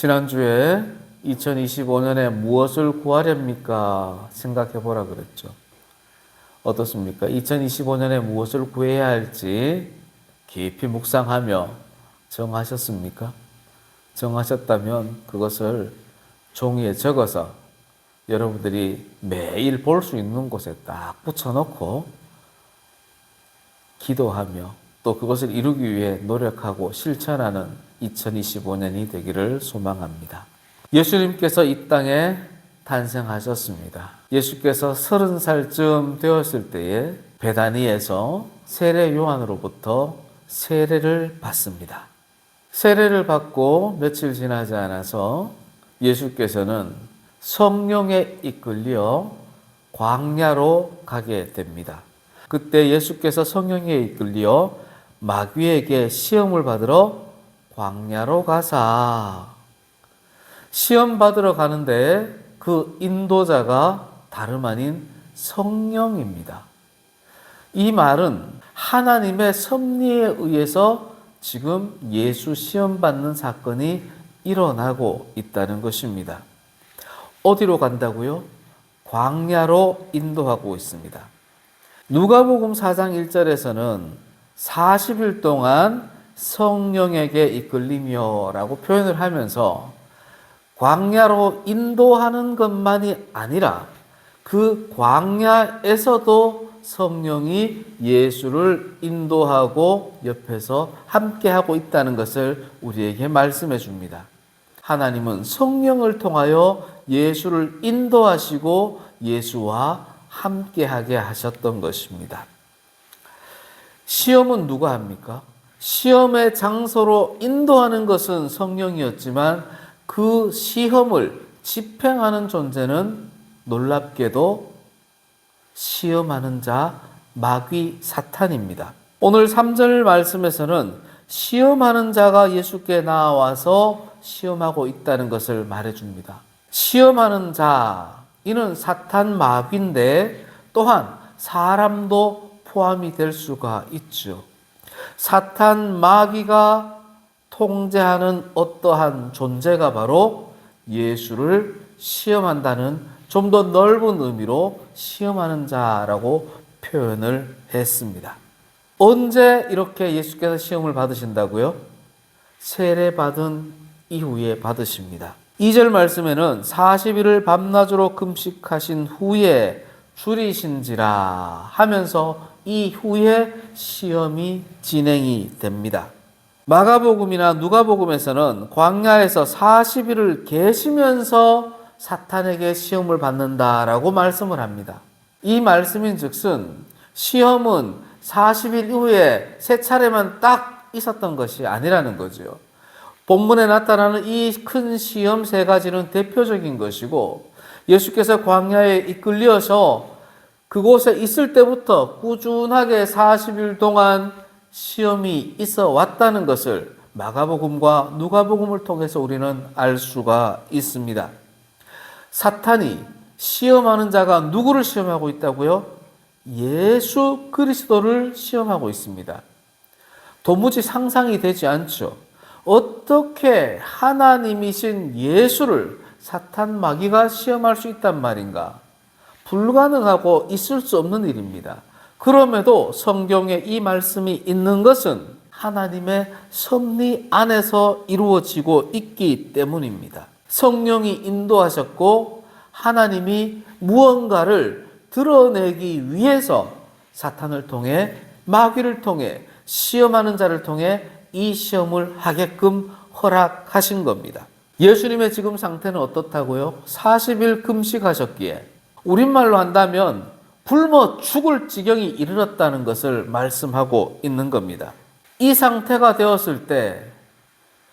지난주에 2025년에 무엇을 구하렵니까? 생각해 보라 그랬죠. 어떻습니까? 2025년에 무엇을 구해야 할지 깊이 묵상하며 정하셨습니까? 정하셨다면 그것을 종이에 적어서 여러분들이 매일 볼 수 있는 곳에 딱 붙여놓고 기도하며 또 그것을 이루기 위해 노력하고 실천하는 2025년이 되기를 소망합니다. 예수님께서 이 땅에 탄생하셨습니다. 예수께서 서른 살쯤 되었을 때에 베다니에서 세례 요한으로부터 세례를 받습니다. 세례를 받고 며칠 지나지 않아서 예수께서는 성령에 이끌려 광야로 가게 됩니다. 그때 예수께서 성령에 이끌려 마귀에게 시험을 받으러 광야로 가사 시험 받으러 가는데 그 인도자가 다름 아닌 성령입니다. 이 말은 하나님의 섭리에 의해서 지금 예수 시험 받는 사건이 일어나고 있다는 것입니다. 어디로 간다고요? 광야로 인도하고 있습니다. 누가복음 4장 1절에서는 40일 동안 성령에게 이끌리며라고 표현을 하면서 광야로 인도하는 것만이 아니라 그 광야에서도 성령이 예수를 인도하고 옆에서 함께하고 있다는 것을 우리에게 말씀해 줍니다. 하나님은 성령을 통하여 예수를 인도하시고 예수와 함께하게 하셨던 것입니다. 시험은 누가 합니까? 시험의 장소로 인도하는 것은 성령이었지만 그 시험을 집행하는 존재는 놀랍게도 시험하는 자 마귀 사탄입니다. 오늘 3절 말씀에서는 시험하는 자가 예수께 나와서 시험하고 있다는 것을 말해 줍니다. 시험하는 자, 이는 사탄 마귀인데 또한 사람도 포함이 될 수가 있죠. 사탄 마귀가 통제하는 어떠한 존재가 바로 예수를 시험한다는 좀 더 넓은 의미로 시험하는 자라고 표현을 했습니다. 언제 이렇게 예수께서 시험을 받으신다고요? 세례 받은 이후에 받으십니다. 2절 말씀에는 40일을 밤낮으로 금식하신 후에 줄이신지라 하면서 이후에 시험이 진행이 됩니다. 마가복음이나 누가복음에서는 광야에서 40일을 계시면서 사탄에게 시험을 받는다라고 말씀을 합니다. 이 말씀인 즉슨 시험은 40일 이후에 세 차례만 딱 있었던 것이 아니라는 거죠. 본문에 나타나는 이 큰 시험 세 가지는 대표적인 것이고 예수께서 광야에 이끌려서 그곳에 있을 때부터 꾸준하게 40일 동안 시험이 있어 왔다는 것을 마가복음과 누가복음을 통해서 우리는 알 수가 있습니다. 사탄이 시험하는 자가 누구를 시험하고 있다고요? 예수 그리스도를 시험하고 있습니다. 도무지 상상이 되지 않죠. 어떻게 하나님이신 예수를 사탄 마귀가 시험할 수 있단 말인가? 불가능하고 있을 수 없는 일입니다. 그럼에도 성경에 이 말씀이 있는 것은 하나님의 섭리 안에서 이루어지고 있기 때문입니다. 성령이 인도하셨고 하나님이 무언가를 드러내기 위해서 사탄을 통해 마귀를 통해 시험하는 자를 통해 이 시험을 하게끔 허락하신 겁니다. 예수님의 지금 상태는 어떻다고요? 40일 금식하셨기에 우리말로 한다면 굶어 죽을 지경이 이르렀다는 것을 말씀하고 있는 겁니다. 이 상태가 되었을 때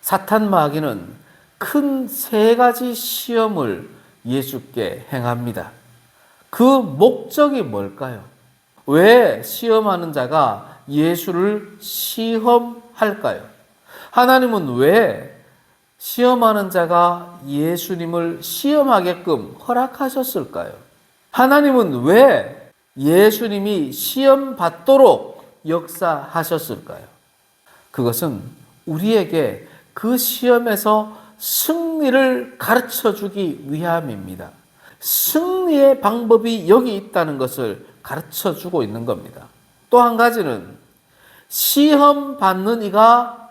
사탄 마귀는 큰 세 가지 시험을 예수께 행합니다. 그 목적이 뭘까요? 왜 시험하는 자가 예수를 시험할까요? 하나님은 왜 시험하는 자가 예수님을 시험하게끔 허락하셨을까요? 하나님은 왜 예수님이 시험 받도록 역사하셨을까요? 그것은 우리에게 그 시험에서 승리를 가르쳐 주기 위함입니다. 승리의 방법이 여기 있다는 것을 가르쳐 주고 있는 겁니다. 또 한 가지는 시험 받는 이가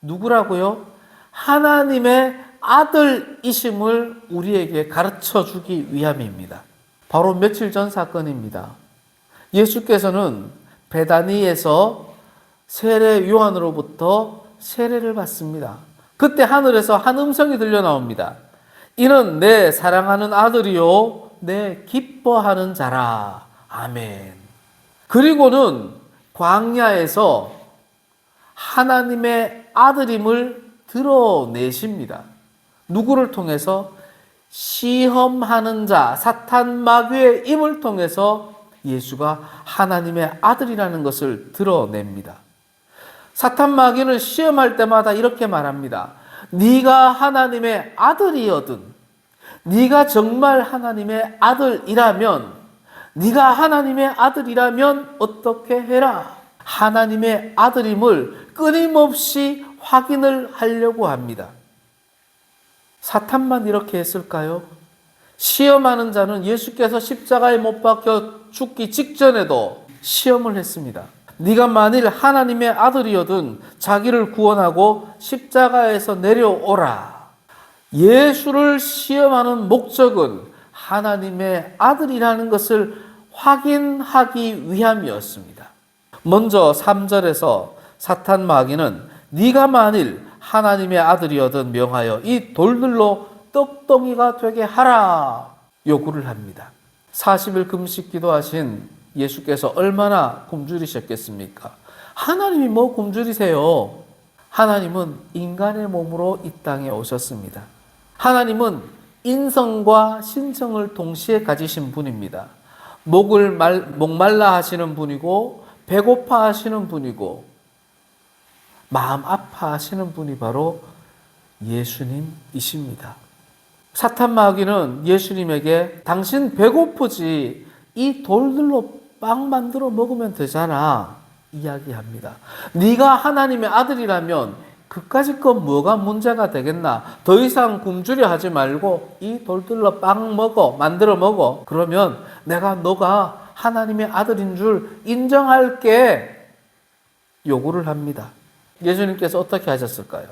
누구라고요? 하나님의 아들이심을 우리에게 가르쳐 주기 위함입니다. 바로 며칠 전 사건입니다. 예수께서는 베다니에서 세례 요한으로부터 세례를 받습니다. 그때 하늘에서 한 음성이 들려 나옵니다. 이는 내 사랑하는 아들이요, 내 기뻐하는 자라. 아멘. 그리고는 광야에서 하나님의 아들임을 드러내십니다. 누구를 통해서? 시험하는 자, 사탄 마귀의 임을 통해서 예수가 하나님의 아들이라는 것을 드러냅니다. 사탄 마귀는 시험할 때마다 이렇게 말합니다. 네가 하나님의 아들이거든. 네가 정말 하나님의 아들이라면 네가 하나님의 아들이라면 어떻게 해라. 하나님의 아들임을 끊임없이 확인을 하려고 합니다. 사탄만 이렇게 했을까요? 시험하는 자는 예수께서 십자가에 못 박혀 죽기 직전에도 시험을 했습니다. 네가 만일 하나님의 아들이거든 자기를 구원하고 십자가에서 내려오라. 예수를 시험하는 목적은 하나님의 아들이라는 것을 확인하기 위함이었습니다. 먼저 3절에서 사탄 마귀는 네가 만일 하나님의 아들이거든 명하여 이 돌들로 떡덩이가 되게 하라 요구를 합니다. 40일 금식 기도하신 예수께서 얼마나 굶주리셨겠습니까? 하나님이 뭐 굶주리세요? 하나님은 인간의 몸으로 이 땅에 오셨습니다. 하나님은 인성과 신성을 동시에 가지신 분입니다. 목을 말, 목말라 하시는 분이고, 배고파 하시는 분이고, 마음 아파하시는 분이 바로 예수님이십니다. 사탄 마귀는 예수님에게 당신 배고프지 이 돌들로 빵 만들어 먹으면 되잖아 이야기합니다. 네가 하나님의 아들이라면 그까짓 건 뭐가 문제가 되겠나? 더 이상 굶주려 하지 말고 이 돌들로 빵 먹어 만들어 먹어. 그러면 내가 너가 하나님의 아들인 줄 인정할게. 요구를 합니다. 예수님께서 어떻게 하셨을까요?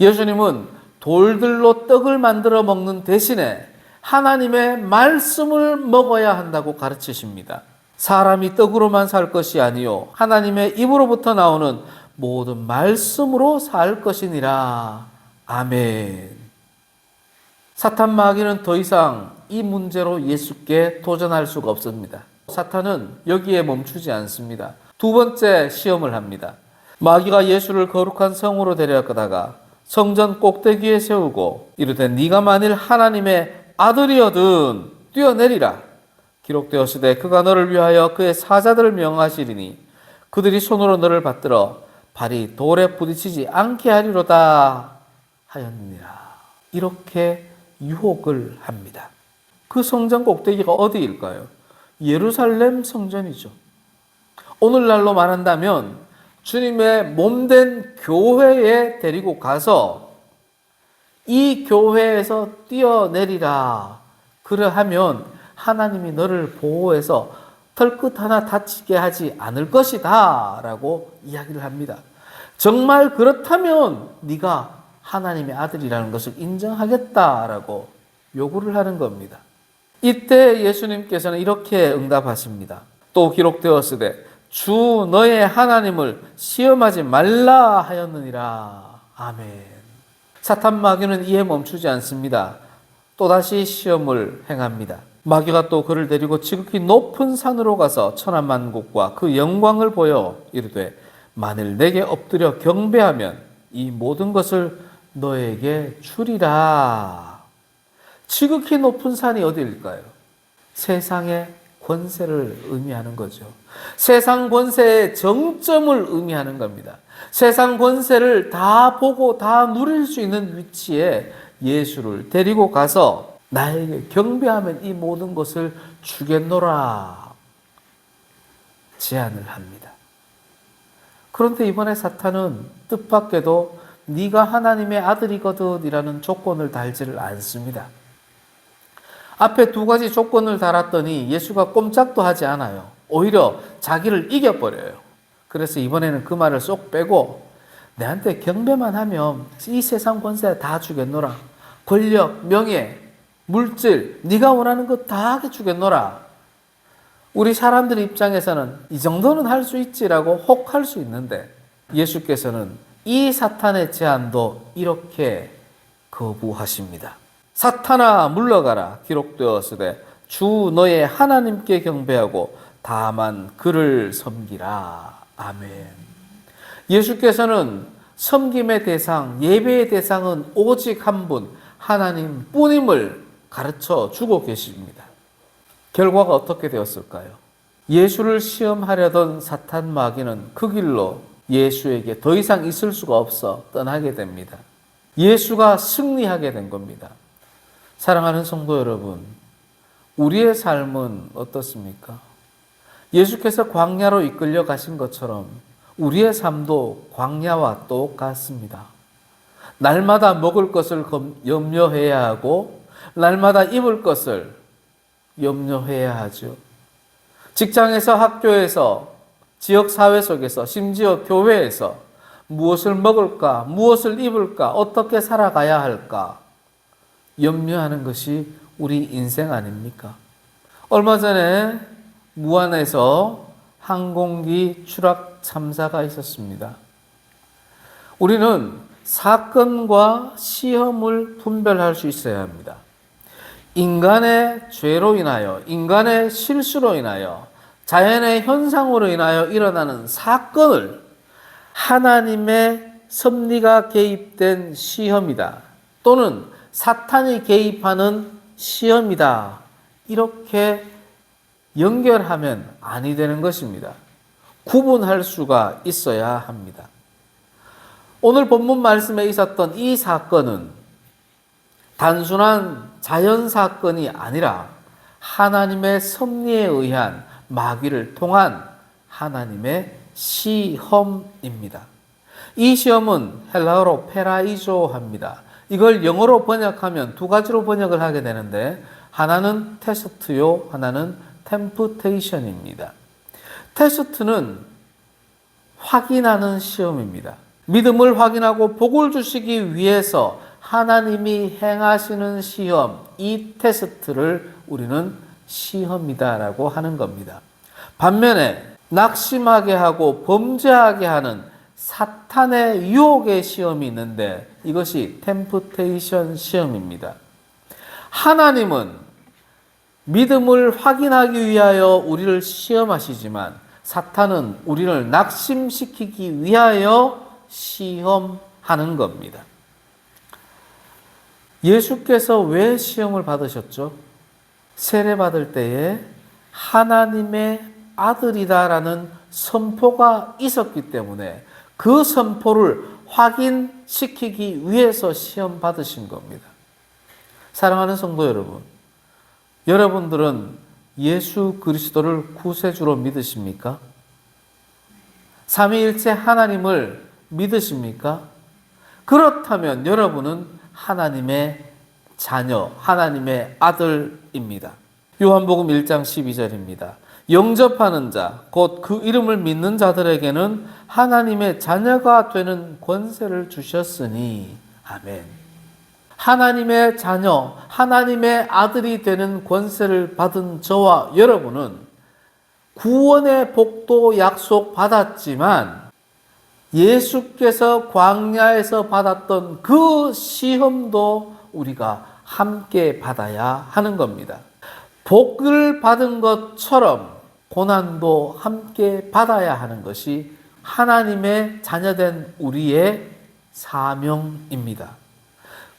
예수님은 돌들로 떡을 만들어 먹는 대신에 하나님의 말씀을 먹어야 한다고 가르치십니다. 사람이 떡으로만 살 것이 아니요 하나님의 입으로부터 나오는 모든 말씀으로 살 것이니라. 아멘. 사탄 마귀는 더 이상 이 문제로 예수께 도전할 수가 없습니다. 사탄은 여기에 멈추지 않습니다. 두 번째 시험을 합니다. 마귀가 예수를 거룩한 성으로 데려가다가 성전 꼭대기에 세우고 이르되 네가 만일 하나님의 아들이거든 뛰어내리라 기록되었으되 그가 너를 위하여 그의 사자들을 명하시리니 그들이 손으로 너를 받들어 발이 돌에 부딪히지 않게 하리로다 하였느니라 이렇게 유혹을 합니다. 그 성전 꼭대기가 어디일까요? 예루살렘 성전이죠. 오늘날로 말한다면 주님의 몸된 교회에 데리고 가서 이 교회에서 뛰어내리라. 그러하면 하나님이 너를 보호해서 털끝 하나 다치게 하지 않을 것이다. 라고 이야기를 합니다. 정말 그렇다면 네가 하나님의 아들이라는 것을 인정하겠다라고 요구를 하는 겁니다. 이때 예수님께서는 이렇게 응답하십니다. 또 기록되었으되 주 너의 하나님을 시험하지 말라 하였느니라. 아멘. 사탄 마귀는 이에 멈추지 않습니다. 또다시 시험을 행합니다. 마귀가 또 그를 데리고 지극히 높은 산으로 가서 천하만국과 그 영광을 보여 이르되 만일 내게 엎드려 경배하면 이 모든 것을 너에게 주리라. 지극히 높은 산이 어디일까요? 세상의 권세를 의미하는 거죠. 세상 권세의 정점을 의미하는 겁니다. 세상 권세를 다 보고 다 누릴 수 있는 위치에 예수를 데리고 가서 나에게 경배하면 이 모든 것을 주겠노라 제안을 합니다. 그런데 이번에 사탄은 뜻밖에도 네가 하나님의 아들이거든이라는 조건을 달지를 않습니다. 앞에 두 가지 조건을 달았더니 예수가 꼼짝도 하지 않아요. 오히려 자기를 이겨버려요. 그래서 이번에는 그 말을 쏙 빼고 내한테 경배만 하면 이 세상 권세 다 주겠노라. 권력, 명예, 물질, 네가 원하는 것다 하게 주겠노라. 우리 사람들 입장에서는 이 정도는 할 수 있지라고 혹 할 수 있는데 예수께서는 이 사탄의 제안도 이렇게 거부하십니다. 사탄아 물러가라 기록되었으되 주 너의 하나님께 경배하고 다만 그를 섬기라. 아멘. 예수께서는 섬김의 대상, 예배의 대상은 오직 한 분, 하나님 뿐임을 가르쳐 주고 계십니다. 결과가 어떻게 되었을까요? 예수를 시험하려던 사탄 마귀는 그 길로 예수에게 더 이상 있을 수가 없어 떠나게 됩니다. 예수가 승리하게 된 겁니다. 사랑하는 성도 여러분, 우리의 삶은 어떻습니까? 예수께서 광야로 이끌려 가신 것처럼 우리의 삶도 광야와 똑같습니다. 날마다 먹을 것을 염려해야 하고, 날마다 입을 것을 염려해야 하죠. 직장에서 학교에서 지역 사회 속에서 심지어 교회에서 무엇을 먹을까, 무엇을 입을까, 어떻게 살아가야 할까 염려하는 것이 우리 인생 아닙니까? 얼마 전에 무안에서 항공기 추락 참사가 있었습니다. 우리는 사건과 시험을 분별할 수 있어야 합니다. 인간의 죄로 인하여, 인간의 실수로 인하여, 자연의 현상으로 인하여 일어나는 사건을 하나님의 섭리가 개입된 시험이다. 또는 사탄이 개입하는 시험이다. 이렇게 연결하면 아니 되는 것입니다. 구분할 수가 있어야 합니다. 오늘 본문 말씀에 있었던 이 사건은 단순한 자연 사건이 아니라 하나님의 섭리에 의한 마귀를 통한 하나님의 시험입니다. 이 시험은 헬라어로 페라이조합니다. 이걸 영어로 번역하면 두 가지로 번역을 하게 되는데 하나는 테스트요, 하나는 템프테이션입니다. 테스트는 확인하는 시험입니다. 믿음을 확인하고 복을 주시기 위해서 하나님이 행하시는 시험, 이 테스트를 우리는 시험이다라고 하는 겁니다. 반면에 낙심하게 하고 범죄하게 하는 사탄의 유혹의 시험이 있는데 이것이 템프테이션 시험입니다. 하나님은 믿음을 확인하기 위하여 우리를 시험하시지만 사탄은 우리를 낙심시키기 위하여 시험하는 겁니다. 예수께서 왜 시험을 받으셨죠? 세례 받을 때에 하나님의 아들이다라는 선포가 있었기 때문에 그 선포를 확인시키기 위해서 시험 받으신 겁니다. 사랑하는 성도 여러분, 여러분들은 예수 그리스도를 구세주로 믿으십니까? 삼위일체 하나님을 믿으십니까? 그렇다면 여러분은 하나님의 자녀, 하나님의 아들입니다. 요한복음 1장 12절입니다. 영접하는 자, 곧 그 이름을 믿는 자들에게는 하나님의 자녀가 되는 권세를 주셨으니, 아멘. 하나님의 자녀, 하나님의 아들이 되는 권세를 받은 저와 여러분은 구원의 복도 약속 받았지만 예수께서 광야에서 받았던 그 시험도 우리가 함께 받아야 하는 겁니다. 복을 받은 것처럼 고난도 함께 받아야 하는 것이 하나님의 자녀된 우리의 사명입니다.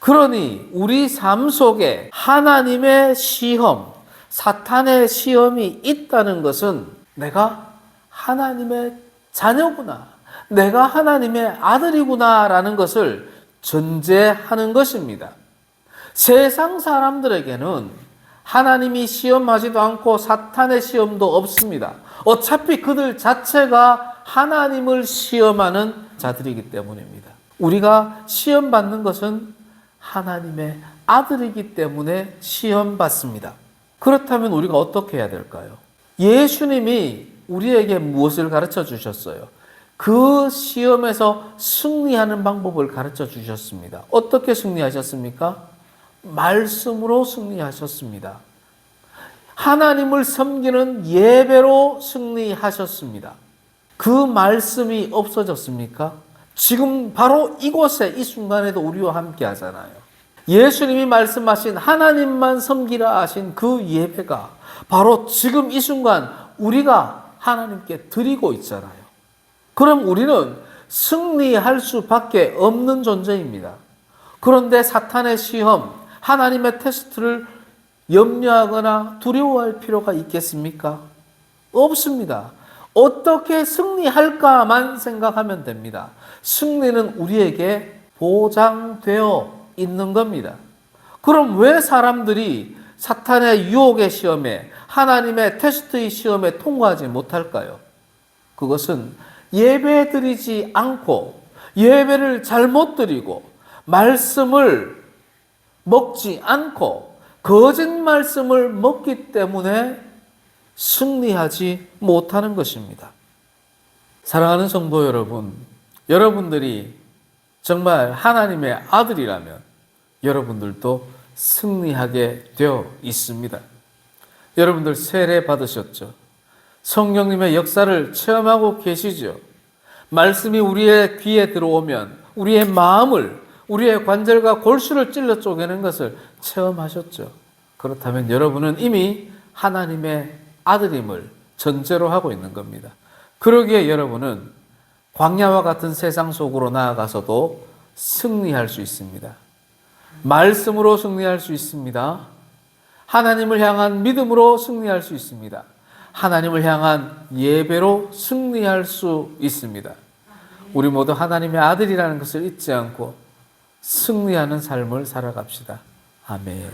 그러니 우리 삶 속에 하나님의 시험, 사탄의 시험이 있다는 것은 내가 하나님의 자녀구나. 내가 하나님의 아들이구나라는 것을 전제하는 것입니다. 세상 사람들에게는 하나님이 시험하지도 않고 사탄의 시험도 없습니다. 어차피 그들 자체가 하나님을 시험하는 자들이기 때문입니다. 우리가 시험 받는 것은 하나님의 아들이기 때문에 시험 받습니다. 그렇다면 우리가 어떻게 해야 될까요? 예수님이 우리에게 무엇을 가르쳐 주셨어요? 그 시험에서 승리하는 방법을 가르쳐 주셨습니다. 어떻게 승리하셨습니까? 말씀으로 승리하셨습니다. 하나님을 섬기는 예배로 승리하셨습니다. 그 말씀이 없어졌습니까? 지금 바로 이곳에 이 순간에도 우리와 함께 하잖아요. 예수님이 말씀하신 하나님만 섬기라 하신 그 예배가 바로 지금 이 순간 우리가 하나님께 드리고 있잖아요. 그럼 우리는 승리할 수밖에 없는 존재입니다. 그런데 사탄의 시험, 하나님의 테스트를 염려하거나 두려워할 필요가 있겠습니까? 없습니다. 어떻게 승리할까만 생각하면 됩니다. 승리는 우리에게 보장되어 있는 겁니다. 그럼 왜 사람들이 사탄의 유혹의 시험에 하나님의 테스트의 시험에 통과하지 못할까요? 그것은 예배 드리지 않고 예배를 잘못 드리고 말씀을 먹지 않고 거짓 말씀을 먹기 때문에 승리하지 못하는 것입니다. 사랑하는 성도 여러분, 여러분들이 정말 하나님의 아들이라면 여러분들도 승리하게 되어 있습니다. 여러분들 세례 받으셨죠? 성령님의 역사를 체험하고 계시죠? 말씀이 우리의 귀에 들어오면 우리의 마음을, 우리의 관절과 골수를 찔러 쪼개는 것을 체험하셨죠? 그렇다면 여러분은 이미 하나님의 아들임을 전제로 하고 있는 겁니다. 그러기에 여러분은 광야와 같은 세상 속으로 나아가서도 승리할 수 있습니다. 말씀으로 승리할 수 있습니다. 하나님을 향한 믿음으로 승리할 수 있습니다. 하나님을 향한 예배로 승리할 수 있습니다. 우리 모두 하나님의 아들이라는 것을 잊지 않고 승리하는 삶을 살아갑시다. 아멘.